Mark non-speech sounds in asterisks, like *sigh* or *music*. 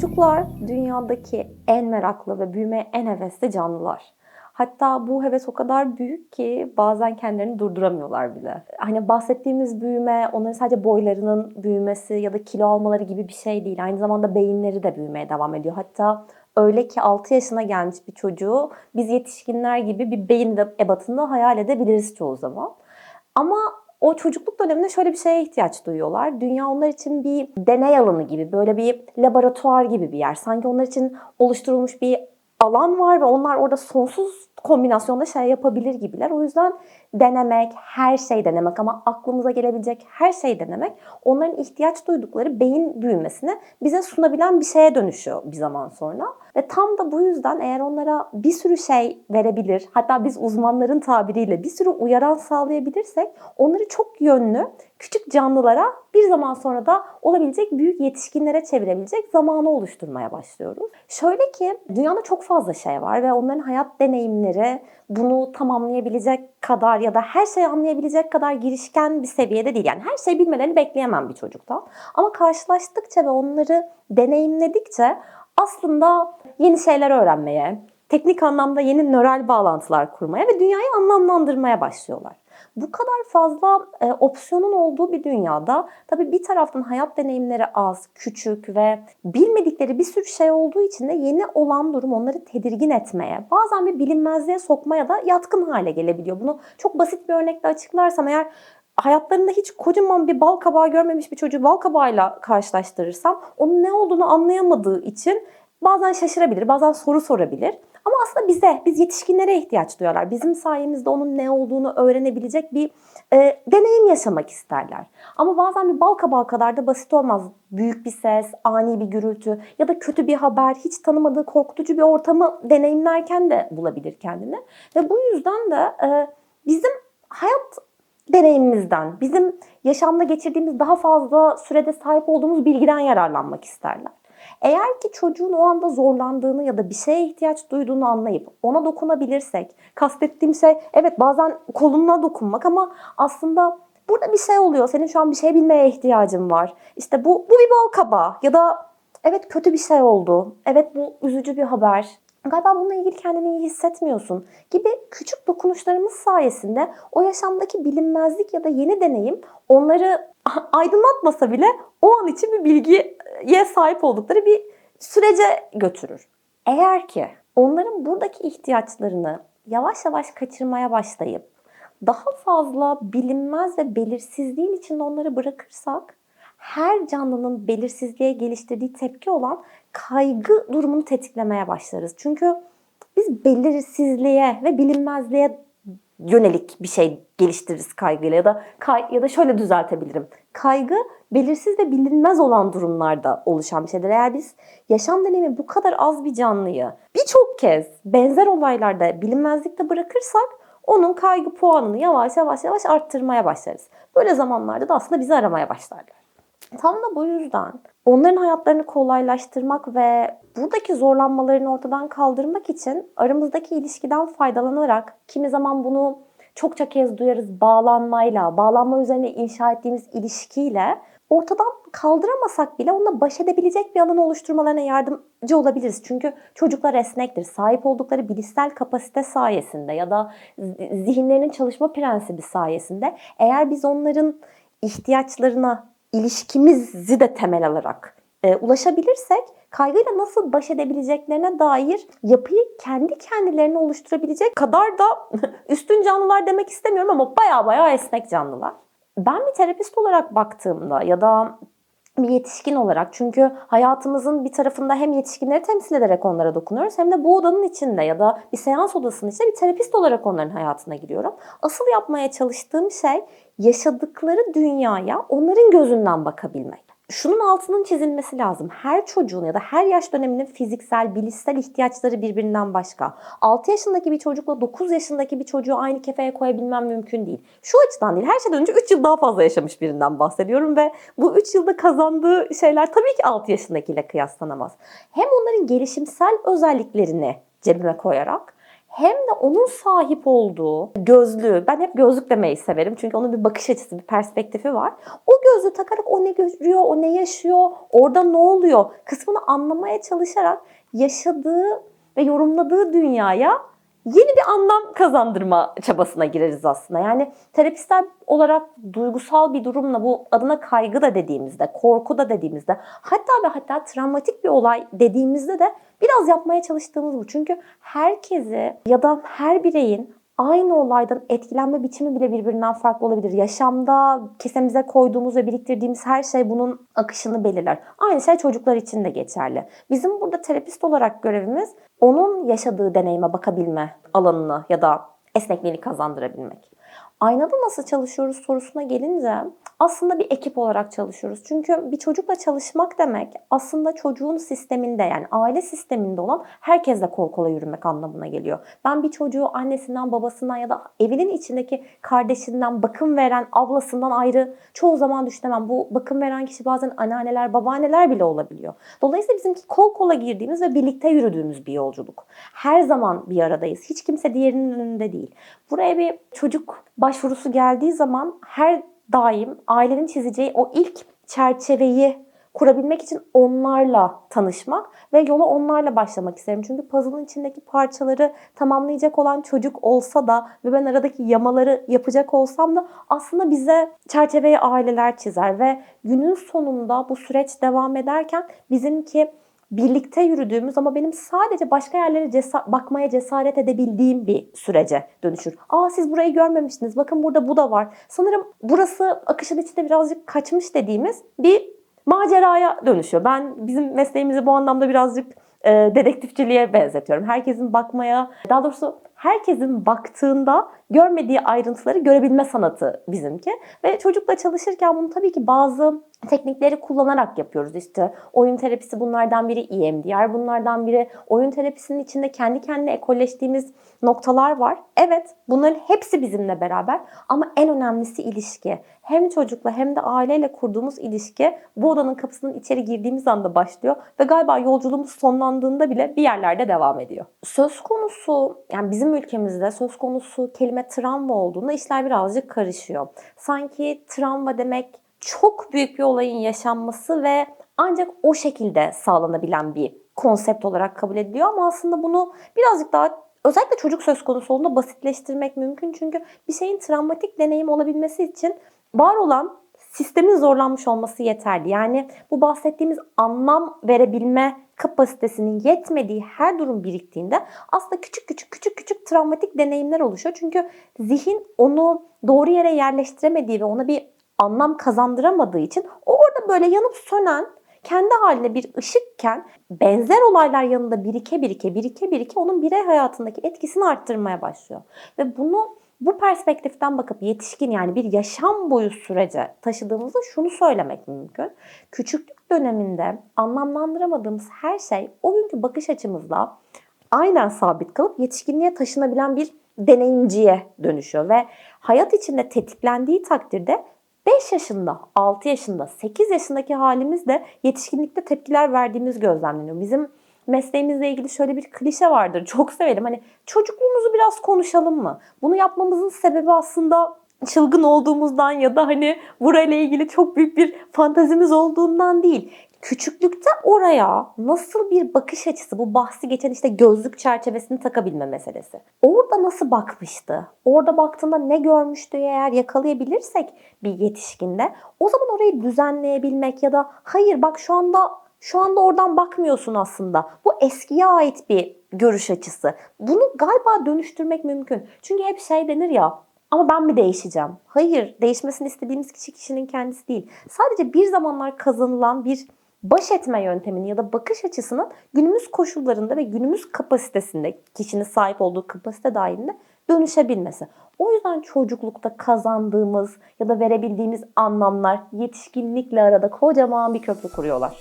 Çocuklar dünyadaki en meraklı ve büyümeye en hevesli canlılar. Hatta bu heves o kadar büyük ki bazen kendilerini durduramıyorlar bile. Hani bahsettiğimiz büyüme onların sadece boylarının büyümesi ya da kilo almaları gibi bir şey değil. Aynı zamanda beyinleri de büyümeye devam ediyor. Hatta öyle ki 6 yaşına gelmiş bir çocuğu biz yetişkinler gibi bir beyin ebatında hayal edebiliriz çoğu zaman. Ama o çocukluk döneminde şöyle bir şeye ihtiyaç duyuyorlar. Dünya onlar için bir deney alanı gibi, böyle bir laboratuvar gibi bir yer. Sanki onlar için oluşturulmuş bir alan var ve onlar orada sonsuz kombinasyonda şey yapabilir gibiler. O yüzden denemek, her şey denemek ama aklımıza gelebilecek her şey denemek onların ihtiyaç duydukları beyin büyümesini bize sunabilen bir şeye dönüşüyor bir zaman sonra. Ve tam da bu yüzden eğer onlara bir sürü şey verebilir, hatta biz uzmanların tabiriyle bir sürü uyaran sağlayabilirsek onları çok yönlü küçük canlılara bir zaman sonra da olabilecek büyük yetişkinlere çevirebilecek zamanı oluşturmaya başlıyoruz. Şöyle ki dünyada çok fazla şey var ve onların hayat deneyimleri bunu tamamlayabilecek kadar ya da her şeyi anlayabilecek kadar girişken bir seviyede değil. Yani her şeyi bilmelerini bekleyemem bir çocuktan. Ama karşılaştıkça ve onları deneyimledikçe aslında yeni şeyler öğrenmeye, teknik anlamda yeni nöral bağlantılar kurmaya ve dünyayı anlamlandırmaya başlıyorlar. Bu kadar fazla e, opsiyonun olduğu bir dünyada tabii bir taraftan hayat deneyimleri az, küçük ve bilmedikleri bir sürü şey olduğu için de yeni olan durum onları tedirgin etmeye, bazen bir bilinmezliğe sokmaya da yatkın hale gelebiliyor. Bunu çok basit bir örnekle açıklarsam eğer hayatlarında hiç kocaman bir bal kabağı görmemiş bir çocuğu bal kabağıyla karşılaştırırsam onun ne olduğunu anlayamadığı için bazen şaşırabilir, bazen soru sorabilir. Ama aslında bize, biz yetişkinlere ihtiyaç duyarlar. Bizim sayemizde onun ne olduğunu öğrenebilecek bir e, deneyim yaşamak isterler. Ama bazen bir bal kabağı kadar da basit olmaz. Büyük bir ses, ani bir gürültü ya da kötü bir haber, hiç tanımadığı korkutucu bir ortamı deneyimlerken de bulabilir kendini. Ve bu yüzden de e, bizim hayat deneyimimizden, bizim yaşamda geçirdiğimiz daha fazla sürede sahip olduğumuz bilgiden yararlanmak isterler. Eğer ki çocuğun o anda zorlandığını ya da bir şeye ihtiyaç duyduğunu anlayıp ona dokunabilirsek, kastettiğim şey evet bazen koluna dokunmak ama aslında burada bir şey oluyor. Senin şu an bir şey bilmeye ihtiyacın var. İşte bu, bu bir bal kabağı ya da evet kötü bir şey oldu. Evet bu üzücü bir haber. Galiba bununla ilgili kendini iyi hissetmiyorsun gibi küçük dokunuşlarımız sayesinde o yaşamdaki bilinmezlik ya da yeni deneyim onları *laughs* aydınlatmasa bile o an için bir bilgiye sahip oldukları bir sürece götürür. Eğer ki onların buradaki ihtiyaçlarını yavaş yavaş kaçırmaya başlayıp daha fazla bilinmez ve belirsizliğin içinde onları bırakırsak her canlının belirsizliğe geliştirdiği tepki olan kaygı durumunu tetiklemeye başlarız. Çünkü biz belirsizliğe ve bilinmezliğe yönelik bir şey geliştiririz kaygıyla ya da kay ya da şöyle düzeltebilirim. Kaygı belirsiz ve bilinmez olan durumlarda oluşan bir şeydir. Eğer biz yaşam deneyimi bu kadar az bir canlıyı birçok kez benzer olaylarda bilinmezlikte bırakırsak onun kaygı puanını yavaş yavaş yavaş arttırmaya başlarız. Böyle zamanlarda da aslında bizi aramaya başlarlar. Tam da bu yüzden onların hayatlarını kolaylaştırmak ve buradaki zorlanmalarını ortadan kaldırmak için aramızdaki ilişkiden faydalanarak kimi zaman bunu çokça kez duyarız bağlanmayla, bağlanma üzerine inşa ettiğimiz ilişkiyle ortadan kaldıramasak bile onunla baş edebilecek bir alan oluşturmalarına yardımcı olabiliriz. Çünkü çocuklar esnektir. Sahip oldukları bilişsel kapasite sayesinde ya da zihinlerinin çalışma prensibi sayesinde eğer biz onların ihtiyaçlarına ilişkimizi de temel alarak e, ulaşabilirsek kaygıyla nasıl baş edebileceklerine dair yapıyı kendi kendilerine oluşturabilecek kadar da *laughs* üstün canlılar demek istemiyorum ama baya baya esnek canlılar. Ben bir terapist olarak baktığımda ya da bir yetişkin olarak çünkü hayatımızın bir tarafında hem yetişkinleri temsil ederek onlara dokunuyoruz hem de bu odanın içinde ya da bir seans odasının içinde bir terapist olarak onların hayatına giriyorum. Asıl yapmaya çalıştığım şey yaşadıkları dünyaya onların gözünden bakabilmek. Şunun altının çizilmesi lazım. Her çocuğun ya da her yaş döneminin fiziksel, bilişsel ihtiyaçları birbirinden başka. 6 yaşındaki bir çocukla 9 yaşındaki bir çocuğu aynı kefeye koyabilmem mümkün değil. Şu açıdan değil. Her şeyden önce 3 yıl daha fazla yaşamış birinden bahsediyorum ve bu 3 yılda kazandığı şeyler tabii ki 6 yaşındakiyle kıyaslanamaz. Hem onların gelişimsel özelliklerini cebime koyarak hem de onun sahip olduğu gözlüğü, ben hep gözlük demeyi severim çünkü onun bir bakış açısı, bir perspektifi var. O gözlüğü takarak o ne görüyor, o ne yaşıyor, orada ne oluyor kısmını anlamaya çalışarak yaşadığı ve yorumladığı dünyaya yeni bir anlam kazandırma çabasına gireriz aslında. Yani terapistler olarak duygusal bir durumla bu adına kaygı da dediğimizde, korku da dediğimizde, hatta ve hatta travmatik bir olay dediğimizde de biraz yapmaya çalıştığımız bu. Çünkü herkesi ya da her bireyin aynı olaydan etkilenme biçimi bile birbirinden farklı olabilir. Yaşamda kesemize koyduğumuz ve biriktirdiğimiz her şey bunun akışını belirler. Aynı şey çocuklar için de geçerli. Bizim burada terapist olarak görevimiz onun yaşadığı deneyime bakabilme alanını ya da esnekliğini kazandırabilmek. Aynada nasıl çalışıyoruz sorusuna gelince aslında bir ekip olarak çalışıyoruz. Çünkü bir çocukla çalışmak demek aslında çocuğun sisteminde yani aile sisteminde olan herkesle kol kola yürümek anlamına geliyor. Ben bir çocuğu annesinden, babasından ya da evinin içindeki kardeşinden, bakım veren ablasından ayrı çoğu zaman düşünemem. Bu bakım veren kişi bazen anneanneler, babaanneler bile olabiliyor. Dolayısıyla bizimki kol kola girdiğimiz ve birlikte yürüdüğümüz bir yolculuk. Her zaman bir aradayız. Hiç kimse diğerinin önünde değil. Buraya bir çocuk başvurusu geldiği zaman her daim ailenin çizeceği o ilk çerçeveyi kurabilmek için onlarla tanışmak ve yola onlarla başlamak isterim. Çünkü puzzle'ın içindeki parçaları tamamlayacak olan çocuk olsa da ve ben aradaki yamaları yapacak olsam da aslında bize çerçeveyi aileler çizer ve günün sonunda bu süreç devam ederken bizimki birlikte yürüdüğümüz ama benim sadece başka yerlere cesa- bakmaya cesaret edebildiğim bir sürece dönüşür. Aa siz burayı görmemiştiniz. Bakın burada bu da var. Sanırım burası akışın içinde birazcık kaçmış dediğimiz bir maceraya dönüşüyor. Ben bizim mesleğimizi bu anlamda birazcık e, dedektifçiliğe benzetiyorum. Herkesin bakmaya, daha doğrusu herkesin baktığında görmediği ayrıntıları görebilme sanatı bizimki. Ve çocukla çalışırken bunu tabii ki bazı teknikleri kullanarak yapıyoruz. İşte oyun terapisi bunlardan biri, EMDR bunlardan biri. Oyun terapisinin içinde kendi kendine ekolleştiğimiz noktalar var. Evet bunların hepsi bizimle beraber ama en önemlisi ilişki. Hem çocukla hem de aileyle kurduğumuz ilişki bu odanın kapısının içeri girdiğimiz anda başlıyor ve galiba yolculuğumuz sonlandığında bile bir yerlerde devam ediyor. Söz konusu yani bizim ülkemizde söz konusu kelime travma olduğunda işler birazcık karışıyor. Sanki travma demek çok büyük bir olayın yaşanması ve ancak o şekilde sağlanabilen bir konsept olarak kabul ediliyor ama aslında bunu birazcık daha özellikle çocuk söz konusu olduğunda basitleştirmek mümkün. Çünkü bir şeyin travmatik deneyim olabilmesi için var olan sistemin zorlanmış olması yeterli. Yani bu bahsettiğimiz anlam verebilme kapasitesinin yetmediği her durum biriktiğinde aslında küçük küçük küçük küçük travmatik deneyimler oluşuyor. Çünkü zihin onu doğru yere yerleştiremediği ve ona bir anlam kazandıramadığı için o orada böyle yanıp sönen kendi haline bir ışıkken benzer olaylar yanında birike birike birike birike onun birey hayatındaki etkisini arttırmaya başlıyor. Ve bunu bu perspektiften bakıp yetişkin yani bir yaşam boyu sürece taşıdığımızda şunu söylemek mümkün. Küçüklük döneminde anlamlandıramadığımız her şey o günkü bakış açımızla aynen sabit kalıp yetişkinliğe taşınabilen bir deneyimciye dönüşüyor ve hayat içinde tetiklendiği takdirde 5 yaşında, 6 yaşında, 8 yaşındaki halimizde yetişkinlikte tepkiler verdiğimiz gözlemleniyor. Bizim mesleğimizle ilgili şöyle bir klişe vardır. *laughs* Çok severim. Hani çocukluğumuzu biraz konuşalım mı? Bunu yapmamızın sebebi aslında çılgın olduğumuzdan ya da hani burayla ilgili çok büyük bir fantazimiz olduğundan değil. Küçüklükte oraya nasıl bir bakış açısı, bu bahsi geçen işte gözlük çerçevesini takabilme meselesi. Orada nasıl bakmıştı? Orada baktığında ne görmüştü eğer yakalayabilirsek bir yetişkinde o zaman orayı düzenleyebilmek ya da hayır bak şu anda şu anda oradan bakmıyorsun aslında. Bu eskiye ait bir görüş açısı. Bunu galiba dönüştürmek mümkün. Çünkü hep şey denir ya ama ben mi değişeceğim? Hayır, değişmesini istediğimiz kişi kişinin kendisi değil. Sadece bir zamanlar kazanılan bir baş etme yöntemini ya da bakış açısının günümüz koşullarında ve günümüz kapasitesinde, kişinin sahip olduğu kapasite dahilinde dönüşebilmesi. O yüzden çocuklukta kazandığımız ya da verebildiğimiz anlamlar yetişkinlikle arada kocaman bir köprü kuruyorlar.